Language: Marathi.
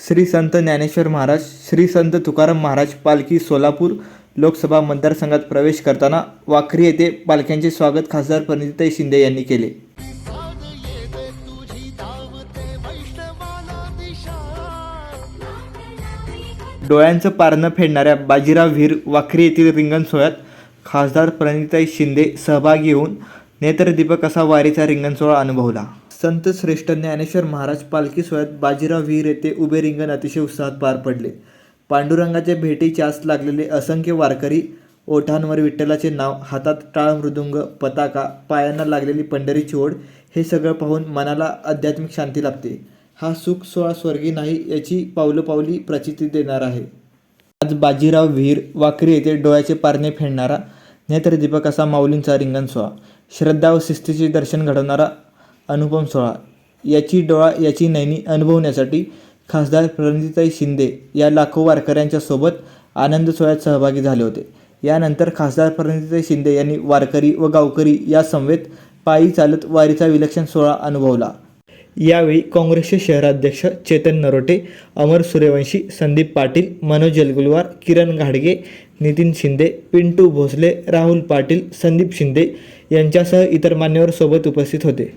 श्री संत ज्ञानेश्वर महाराज श्री संत तुकाराम महाराज पालखी सोलापूर लोकसभा मतदारसंघात प्रवेश करताना वाखरी येथे पालख्यांचे स्वागत खासदार प्रणिताई शिंदे यांनी केले. डोळ्यांचं पारणं फेडणाऱ्या बाजीराव वीर वाखरी येथील रिंगण सोहळ्यात खासदार प्रणिताई शिंदे सहभागी होऊन नेत्रदीपक असा वारीचा रिंगण सोहळा अनुभवला. संत श्रेष्ठ ज्ञानेश्वर महाराज पालखी सोहळ्यात बाजीराव वीर येथे उभे रिंगण अतिशय उत्साहात पार पडले. पांडुरंगाच्या भेटीची आस लागलेले असंख्य वारकरी ओठांवर विठ्ठलाचे नाव हातात टाळ मृदुंग पताका पायांना लागलेली पंढरीची ओढ हे सगळं पाहून मनाला आध्यात्मिक शांती लाभते. हा सुख सोळा स्वर्गी नाही याची पावलोपावली प्रचिती देणार आहे. आज बाजीराव विहीर वाकरी येथे डोळ्याचे पारणे फेडणारा नेत्रदीपक असा माऊलींचा रिंगण सोहळा. श्रद्धा व शिस्तीचे दर्शन घडवणारा अनुपम सोहळा याची डोळा याची नैनी अनुभवण्यासाठी खासदार प्रणिताई शिंदे या लाखो वारकऱ्यांच्या सोबत आनंद सोहळ्यात सहभागी झाले होते. यानंतर खासदार प्रणिताई शिंदे यांनी वारकरी व गावकरी या समवेत पायी चालत वारीचा विलक्षण सोहळा अनुभवला. यावेळी काँग्रेसचे शहराध्यक्ष चेतन नरोटे अमर सूर्यवंशी संदीप पाटील मनोज जलगुलवार किरण घाडगे नितीन शिंदे पिंटू भोसले राहुल पाटील संदीप शिंदे यांच्यासह इतर मान्यवर सोबत उपस्थित होते.